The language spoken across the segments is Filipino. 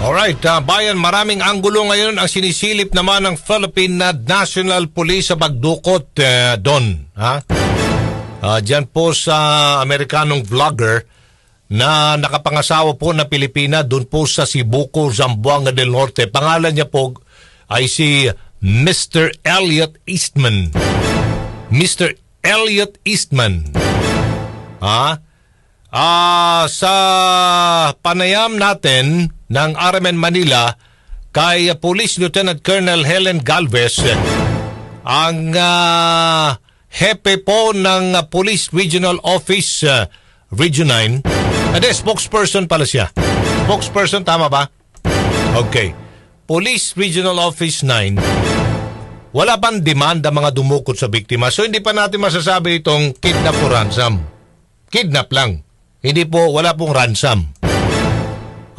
Alright, uh, bayan, maraming anggulo ngayon ang sinisilip naman ng Philippine National Police sa pagdukot uh, doon. Ha? Uh, Diyan po sa Amerikanong vlogger na nakapangasawa po na Pilipina doon po sa Sibuco, Zamboanga del Norte. Pangalan niya po ay si Mr. Elliot Eastman. Mr. Elliot Eastman. Ha? Ah, sa panayam natin ng RMN Manila kay Police Lieutenant Colonel Helen Galvez ang uh, hepe po ng Police Regional Office uh, Region 9. Ade, spokesperson pala siya. Spokesperson, tama ba? Okay. Police Regional Office 9, wala pang demand ang mga dumukot sa biktima. So hindi pa natin masasabi itong kidnap o ransom. Kidnap lang. Hindi po, wala pong ransom.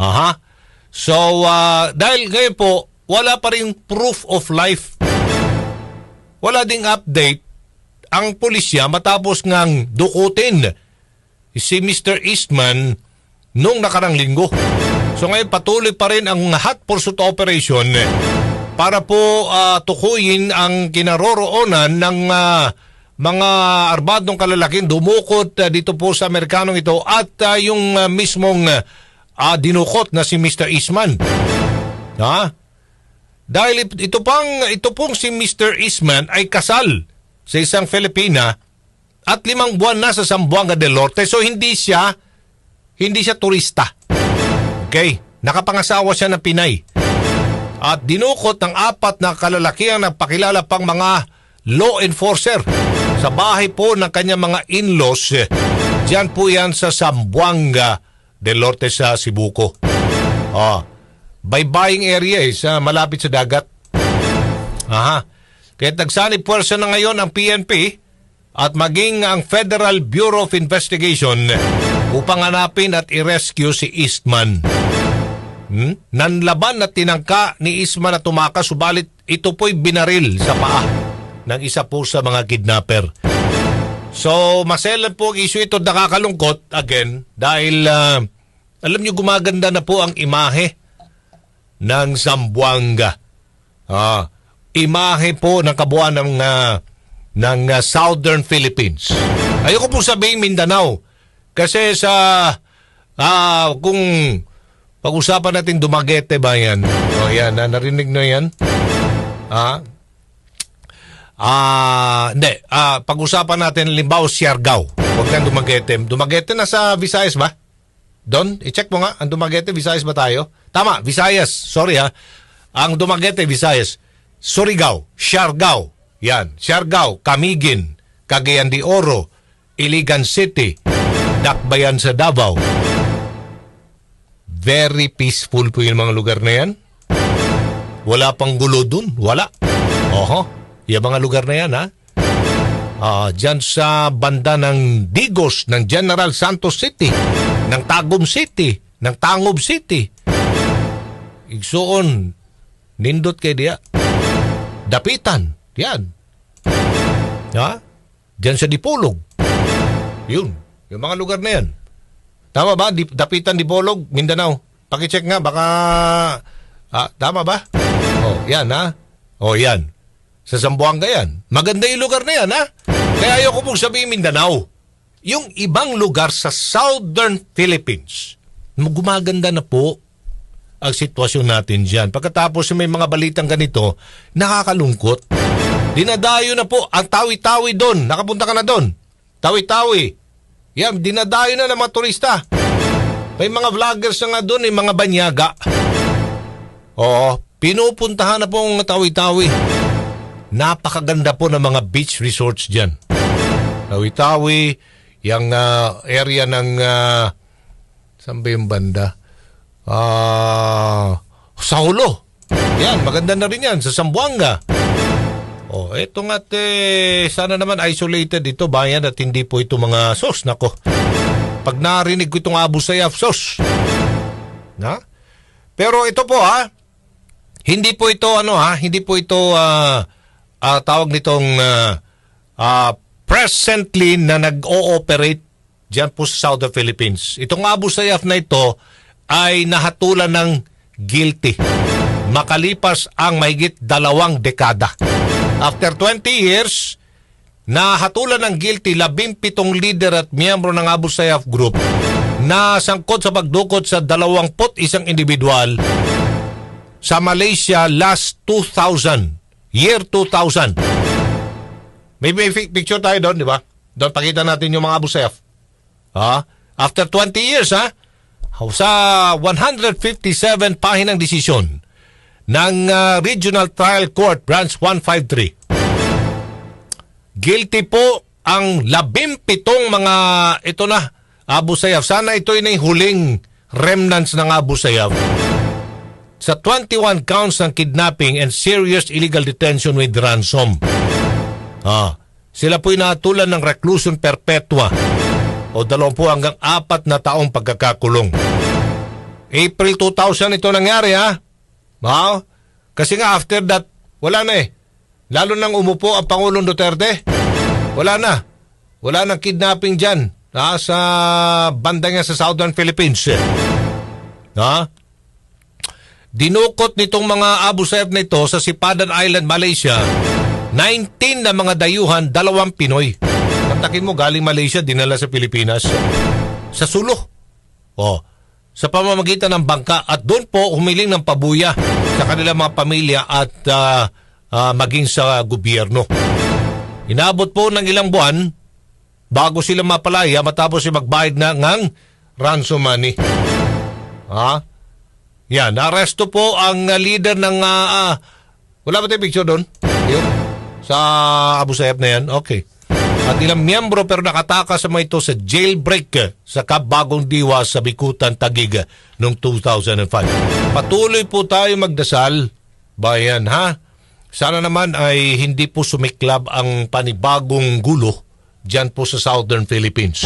Aha. So, uh, dahil ngayon po, wala pa rin proof of life. Wala ding update ang pulisya matapos ngang dukutin si Mr. Eastman nung nakarang linggo. So ngayon patuloy pa rin ang hot pursuit operation para po uh, tukuyin ang kinaroroonan ng uh, mga armadong kalalaking dumukot uh, dito po sa Amerikanong ito at uh, yung uh, mismong uh, dinukot na si Mr. Eastman. Ha? Dahil ito pang ito pong si Mr. Eastman ay kasal sa isang Filipina at limang buwan na sa Zamboanga del Norte. So hindi siya hindi siya turista. Okay? Nakapangasawa siya ng Pinay. At dinukot ng apat na kalalakihan na pakilala pang mga law enforcer sa bahay po ng kanyang mga in-laws. Diyan po yan sa Zamboanga del Norte sa Sibuco. Oh, baybaying area eh, sa malapit sa dagat. Aha. Kaya nagsanib pwersa na ngayon ang PNP at maging ang Federal Bureau of Investigation upang hanapin at i-rescue si Eastman. Hmm? Nanlaban at tinangka ni Eastman na tumakas subalit ito po'y binaril sa paa ng isa po sa mga kidnapper. So, maselan po ang issue ito nakakalungkot again dahil uh, alam nyo gumaganda na po ang imahe ng Zamboanga. Ah, imahe po ng kabuuan ng uh, ng uh, Southern Philippines. Ayoko po sabihin Mindanao kasi sa uh, kung pag-usapan natin Dumaguete ba yan? O yan, na, narinig na yan? Ah, Ah, uh, hindi. Ah, uh, pag-usapan natin limbaw Siargao. Huwag nang Dumaguete. Dumaguete na sa Visayas ba? Don, i-check mo nga. Ang Dumaguete, Visayas ba tayo? Tama, Visayas. Sorry ha. Ang Dumaguete, Visayas. Surigao, Siargao. Yan. Siargao, Camiguin, Cagayan de Oro, Iligan City, Dakbayan sa Davao. Very peaceful po yung mga lugar na yan. Wala pang gulo dun. Wala. Oho. Yung mga lugar na yan, ha? Uh, dyan sa banda ng Digos, ng General Santos City, ng Tagum City, ng Tangob City. Igsoon, nindot kay dia. Dapitan, yan. Ha? Diyan sa Dipolog. Yun, yung mga lugar na yan. Tama ba? Dip, Dapitan, Dipolog, Mindanao. Pakicheck nga, baka... Ah, tama ba? Oh, yan ha? Oh, yan sa Zamboanga yan. Maganda yung lugar na yan, ha? Kaya ayoko pong sabihin Mindanao. Yung ibang lugar sa Southern Philippines, gumaganda na po ang sitwasyon natin dyan. Pagkatapos may mga balitang ganito, nakakalungkot. Dinadayo na po ang tawi-tawi doon. Nakapunta ka na doon. Tawi-tawi. Yan, dinadayo na ng mga turista. May mga vloggers na nga doon, yung mga banyaga. Oo, pinupuntahan na po ang tawi-tawi. Napakaganda po ng mga beach resorts dyan. Tawi-Tawi, yung uh, area ng... Uh, saan ba yung banda? Uh, sa Hulo. Yan, maganda na rin yan. Sa Sambuanga. Oh, eto nga eh, sana naman isolated ito bayan at hindi po ito mga sos. Nako, pag narinig ko itong Abu Sayyaf sos. Na? Pero ito po ha, hindi po ito ano ha, hindi po ito uh, uh, tawag nitong uh, uh, presently na nag-ooperate dyan po sa Southern Philippines. Itong Abu Sayyaf na ito ay nahatulan ng guilty. Makalipas ang mahigit dalawang dekada. After 20 years, nahatulan ng guilty labing pitong leader at miyembro ng Abu Sayyaf Group na sangkot sa pagdukot sa 21 isang individual sa Malaysia last 2000, year 2000. May, may picture tayo doon, di ba? Doon pakita natin yung mga Abu Sayyaf. Ha? After 20 years, ha? Sa 157 pahinang desisyon ng ah, Regional Trial Court Branch 153. Guilty po ang labimpitong mga ito na Abu Sayyaf. Sana ito ay huling remnants ng Abu Sayyaf. Sa 21 counts ng kidnapping and serious illegal detention with ransom. Ah, sila po'y natulan ng reclusion perpetua o 20 hanggang apat na taong pagkakakulong. April 2000 ito nangyari ha. Ha? Kasi nga after that, wala na eh. Lalo nang umupo ang Pangulong Duterte. Wala na. Wala nang kidnapping dyan. Ha? Sa banda nga sa Southern Philippines. Ha? Dinukot nitong mga Abu Sayyaf na ito sa Sipadan Island, Malaysia. 19 na mga dayuhan, dalawang Pinoy. Kontakin mo, galing Malaysia, dinala sa Pilipinas. Sa Sulo. Oh, sa pamamagitan ng bangka at doon po humiling ng pabuya sa kanilang mga pamilya at ah, ah, maging sa gobyerno. Inabot po ng ilang buwan bago sila mapalaya matapos si magbayad na ng ransom money. Ha? Yan, aresto po ang ah, leader ng ah, ah, wala ba tayong picture doon? Yun. Sa Abu Sayyaf na yan? Okay. At ilang miyembro pero nakatakas sa mga ito sa jailbreak sa Kabagong Diwa sa Bikutan, Tagig noong 2005. Patuloy po tayo magdasal, bayan ha? Sana naman ay hindi po sumiklab ang panibagong gulo dyan po sa Southern Philippines.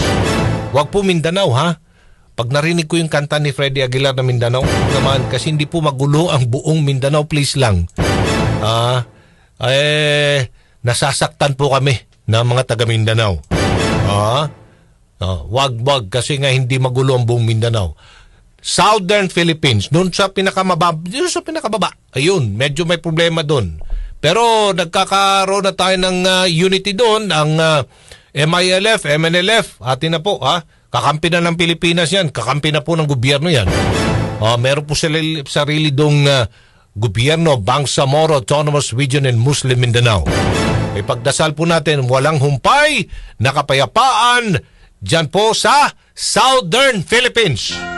Huwag po Mindanao ha? Pag narinig ko yung kanta ni Freddy Aguilar na Mindanao, naman kasi hindi po magulo ang buong Mindanao, please lang. Ah, eh, nasasaktan po kami ng mga taga Mindanao. Ah, ah, wag wag kasi nga hindi magulo ang buong Mindanao. Southern Philippines, doon sa pinakamababa, doon sa pinakababa. Ayun, medyo may problema doon. Pero nagkakaroon na tayo ng ah, unity doon, ang ah, MILF, MNLF, atin na po ha. Kakampi na ng Pilipinas yan, kakampi na po ng gobyerno yan. Ah, meron po sila sarili dong ah, gobyerno, Bangsamoro Autonomous Region and Muslim Mindanao. Ipagdasal po natin walang humpay na kapayapaan dyan po sa Southern Philippines.